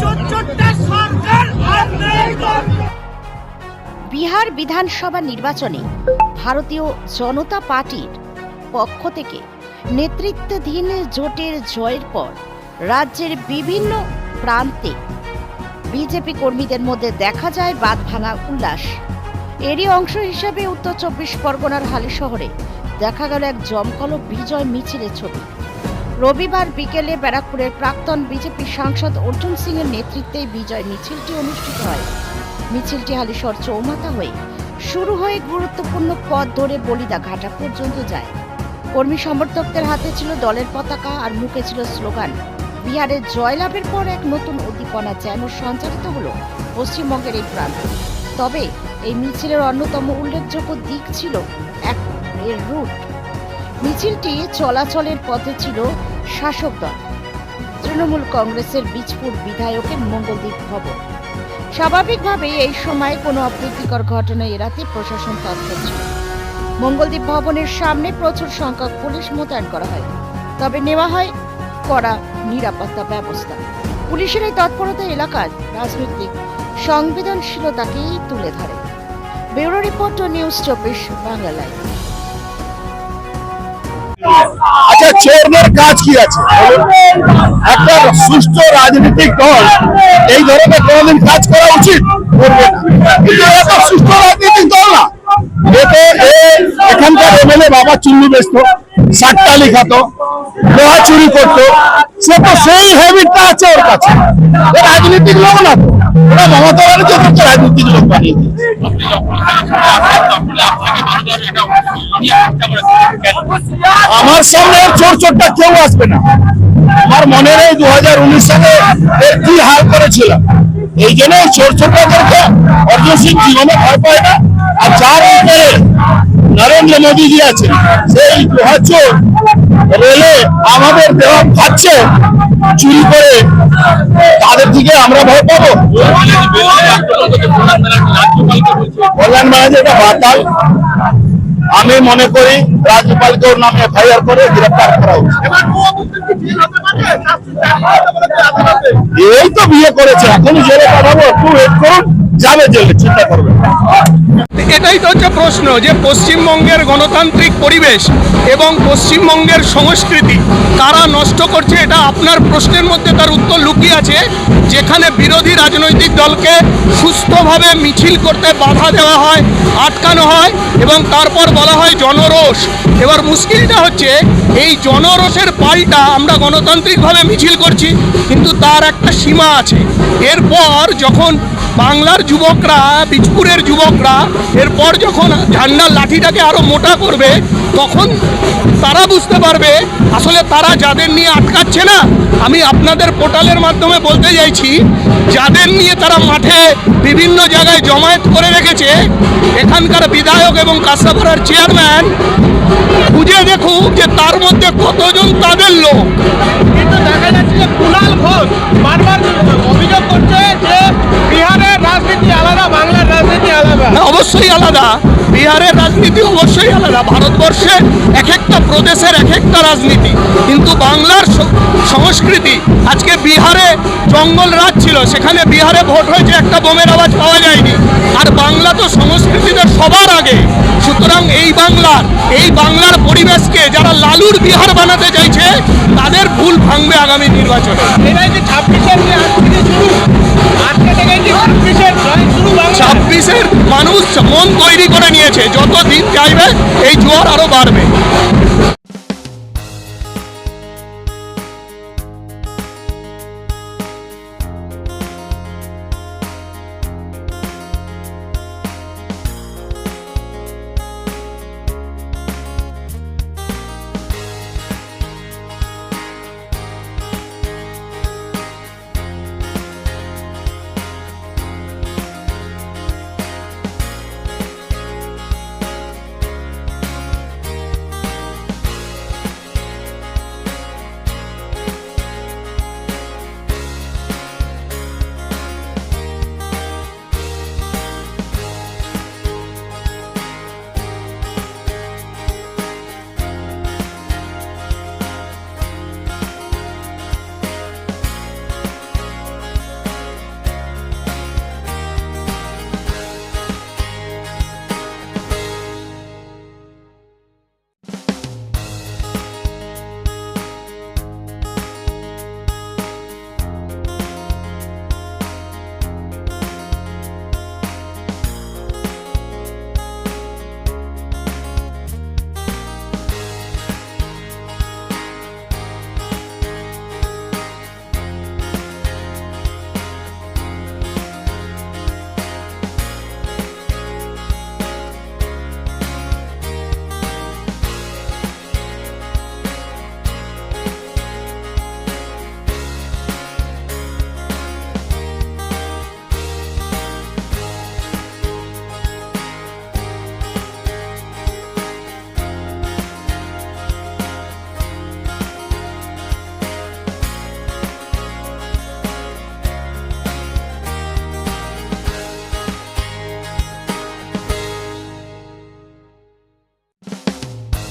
চোর চোর। বিহার বিধানসভা নির্বাচনে ভারতীয় জনতা পার্টির পক্ষ থেকে নেতৃত্বাধীন জোটের জয়ের পর রাজ্যের বিভিন্ন প্রান্তে বিজেপি কর্মীদের মধ্যে দেখা যায় বাদ ভাঙা উল্লাস। এরই অংশ হিসেবে উত্তর চব্বিশ পরগনার হালি শহরে দেখা গেল এক জমকালো বিজয় মিছিলের ছবি। রবিবার বিকেলে ব্যারাকপুরের প্রাক্তন বিজেপি সাংসদ অর্জুন সিং এর নেতৃত্বে বিজয় মিছিলটি অনুষ্ঠিত হয়। মিছিলটি হালিশহর চৌমাথা হয়ে শুরু হয়ে গুরুত্বপূর্ণ পথ ধরে বলিদা ঘাটা পর্যন্ত যায়। কর্মী সমর্থকদের হাতে ছিল দলের পতাকা আর মুখে ছিল স্লোগান। বিহারের জয়লাভের পর এক নতুন উদ্দীপনা যেন সঞ্চারিত হলো পশ্চিমবঙ্গের এই প্রান্ত। তবে এই মিছিলের অন্যতম উল্লেখযোগ্য দিক ছিল এক এর রুট। মিছিলটি চলাচলের পথে ছিল শাসক দল। তৃণমূল কংগ্রেসের বীজপুর বিধায়কের মঙ্গলদ্বীপ ভবন। স্বাভাবিকভাবেই এই সময় কোনো অপ্রীতিকর ঘটনা এড়াতে প্রশাসন তৎপর ছিল। মঙ্গলদ্বীপ ভবনের সামনে প্রচুর সংখ্যক পুলিশ মোতায়েন করা হয়। তবে নেওয়া হয় কড়া নিরাপত্তা ব্যবস্থা। পুলিশের এই তৎপরতা এলাকার রাজনৈতিক সংবেদনশীলতাকেই তুলে ধরে। ব্যুরো রিপোর্ট ও নিউজ চব্বিশ বাংলা লাইভ। আচ্ছা চোরদের কাজ কি আছে? একটা সুস্থ রাজনৈতিক দল, এই ধরনের কোনদিন কাজ করা উচিত? কিন্তু সুস্থ রাজনৈতিক দল না। এখানকার এমএলএ বাবা চুল্লু বেচত সাতটা লিখাতো, লোহা চুরি করতো, সে তো সেই হ্যাবিটটা আছে ওর কাছে। ও রাজনীতিক লোক না ওরা মমতা ব্যানার্জি রাজনীতিক লোক আমার সামনে চোর চোরটা কেউ আসবে না। আমার মনে নেই দু হাজার উনিশ সালে কি হাল করেছিল এই জন্য চোর চোরটাদেরকে অর্জুন সিং জীবনে ভয় পায় নরেন্দ্র মোদীজি আছে সেই লোহা চোর রেলে আমাদের দেওয়া খাচ্ছে, চুরি করে তাদের দিকে আমরা ভয় পাবো। কল্যাণ ব্যানার্জি এটা বাতাল আমি মনে করি রাজ্যপালকে ওর নামে এফআইআর করে গ্রেফতার করা উচিত। এই তো বিয়ে করেছে এখন জেলে পাঠাবো, একটু ওয়েট করুন। যাবে জেলে, চিন্তা করবেন না। এটাই তো হচ্ছে প্রশ্ন যে পশ্চিমবঙ্গের গণতান্ত্রিক পরিবেশ এবং পশ্চিমবঙ্গের সংস্কৃতি কারা নষ্ট করছে এটা আপনার প্রশ্নের মধ্যে তার উত্তর লুকিয়ে আছে, যেখানে বিরোধী রাজনৈতিক দলকে সুস্থভাবে মিছিল করতে বাধা দেওয়া হয়, আটকানো হয় এবং তারপর বলা হয় জনরোষ এবার মুশকিলটা হচ্ছে, এই জনরোষের পাল্টা আমরা গণতান্ত্রিকভাবে মিছিল করছি, কিন্তু তার একটা সীমা আছে এরপর যখন বাংলার যুবকরা বীজপুরের যুবকরা, এরপর যখন ঝান্ডার লাঠিটাকে আরও মোটা করবে, তখন তারা বুঝতে পারবে, আসলে তারা যাদের নিয়ে আটকাচ্ছে না, আমি আপনাদের পোর্টালের মাধ্যমে বলতে চাইছি, যাদের নিয়ে তারা মাঠে বিভিন্ন জায়গায় জমায়েত করে রেখেছে, এখানকার বিধায়ক এবং কাসাপাড়ার চেয়ারম্যান, খুঁজে দেখুক যে তার মধ্যে কতজন তাদের লোক। কিন্তু দেখা যাচ্ছে যে কুণাল ঘোষ বারবার অভিযোগ করছে অবশ্যই আলাদা। বিহারের রাজনীতি অবশ্যই আলাদা। ভারতবর্ষে এক একটা প্রদেশের এক একটা রাজনীতি। কিন্তু বাংলার সংস্কৃতি, আজকে বিহারে জঙ্গল রাজ ছিল, সেখানে বিহারে ভোট হয়েছে, একটা বোমের আওয়াজ পাওয়া যায়নি। আর বাংলা তো সংস্কৃতিতে সবার আগে। সুতরাং এই বাংলার এই বাংলার পরিবেশকে যারা লালুর বিহার বানাতে চাইছে, তাদের ভুল ভাঙবে আগামী নির্বাচনে। এটাই যে ছাব্বিশের মানুষ মন তৈরি করে নিয়েছে। যত দিন চাইবে এই জোয়ার আরও বাড়বে।